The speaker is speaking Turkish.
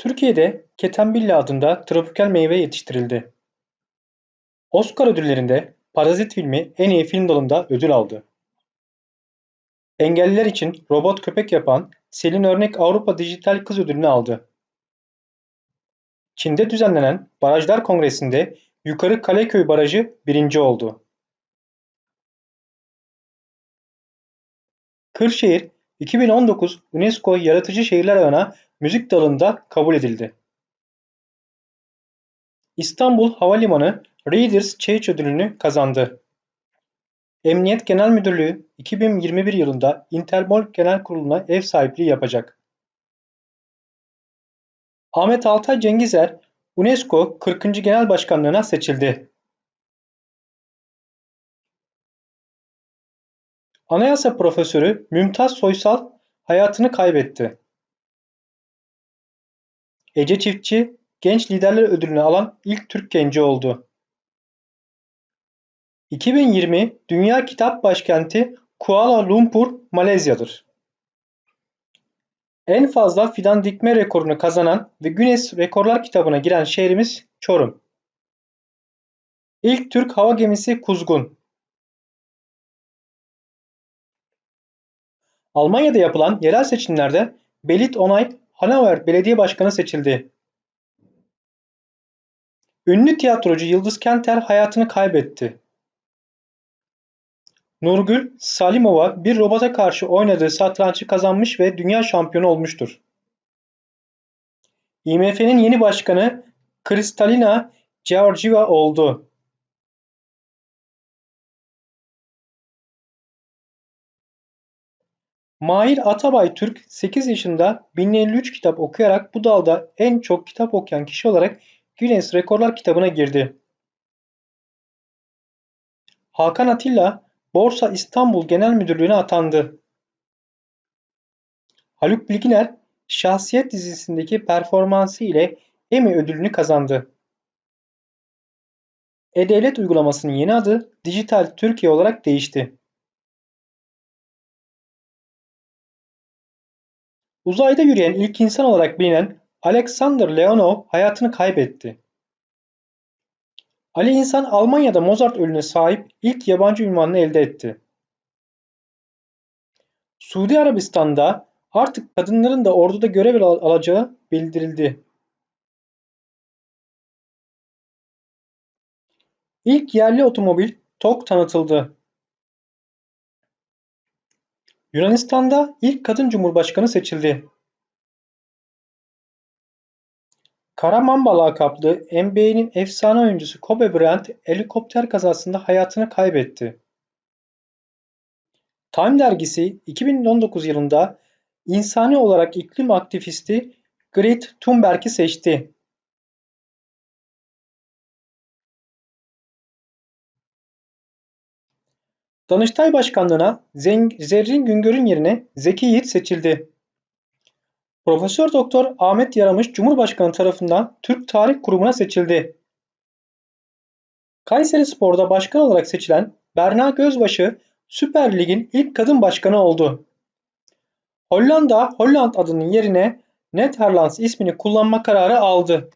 Türkiye'de Ketenbilla adında tropikal meyve yetiştirildi. Oscar ödüllerinde Parazit filmi en iyi film dalında ödül aldı. Engelliler için robot köpek yapan Selin Örnek Avrupa Dijital Kız Ödülünü aldı. Çin'de düzenlenen Barajlar Kongresi'nde Yukarı Kaleköy Barajı birinci oldu. Kırşehir 2019 UNESCO Yaratıcı Şehirler Ağı'na müzik dalında kabul edildi. İstanbul Havalimanı Readers Change ödülünü kazandı. Emniyet Genel Müdürlüğü 2021 yılında Interpol Genel Kurulu'na ev sahipliği yapacak. Ahmet Altay Cengizer UNESCO 40. Genel Başkanlığına seçildi. Anayasa Profesörü Mümtaz Soysal hayatını kaybetti. Ece Çiftçi Genç Liderler Ödülünü alan ilk Türk genci oldu. 2020 Dünya Kitap Başkenti Kuala Lumpur, Malezya'dır. En fazla fidan dikme rekorunu kazanan ve Guinness Rekorlar kitabına giren şehrimiz Çorum. İlk Türk hava gemisi Kuzgun. Almanya'da yapılan yerel seçimlerde Belit Onay Hannover Belediye Başkanı seçildi. Ünlü tiyatrocu Yıldız Kenter hayatını kaybetti. Nurgül Salimova bir robota karşı oynadığı satrançı kazanmış ve dünya şampiyonu olmuştur. IMF'nin yeni başkanı Kristalina Georgieva oldu. Mahir Atabay Türk 8 yaşında 1053 kitap okuyarak bu dalda en çok kitap okuyan kişi olarak Guinness Rekorlar kitabına girdi. Hakan Atilla Borsa İstanbul Genel Müdürlüğü'ne atandı. Haluk Bilginer Şahsiyet dizisindeki performansı ile Emmy ödülünü kazandı. E-Devlet uygulamasının yeni adı Dijital Türkiye olarak değişti. Uzayda yürüyen ilk insan olarak bilinen Alexander Leonov hayatını kaybetti. Ali İnsan Almanya'da Mozart ödülüne sahip ilk yabancı ünvanını elde etti. Suudi Arabistan'da artık kadınların da orduda görev alacağı bildirildi. İlk yerli otomobil TOG tanıtıldı. Yunanistan'da ilk kadın cumhurbaşkanı seçildi. Kara Mamba lakaplı NBA'nin efsane oyuncusu Kobe Bryant helikopter kazasında hayatını kaybetti. Time dergisi 2019 yılında insani olarak iklim aktivisti Greta Thunberg'i seçti. Danıştay Başkanlığına Zerrin Güngör'ün yerine Zeki Yiğit seçildi. Profesör Doktor Ahmet Yaramış Cumhurbaşkanı tarafından Türk Tarih Kurumu'na seçildi. Kayserispor'da başkan olarak seçilen Berna Gözbaşı Süper Lig'in ilk kadın başkanı oldu. Hollanda Holland adının yerine Netherlands ismini kullanma kararı aldı.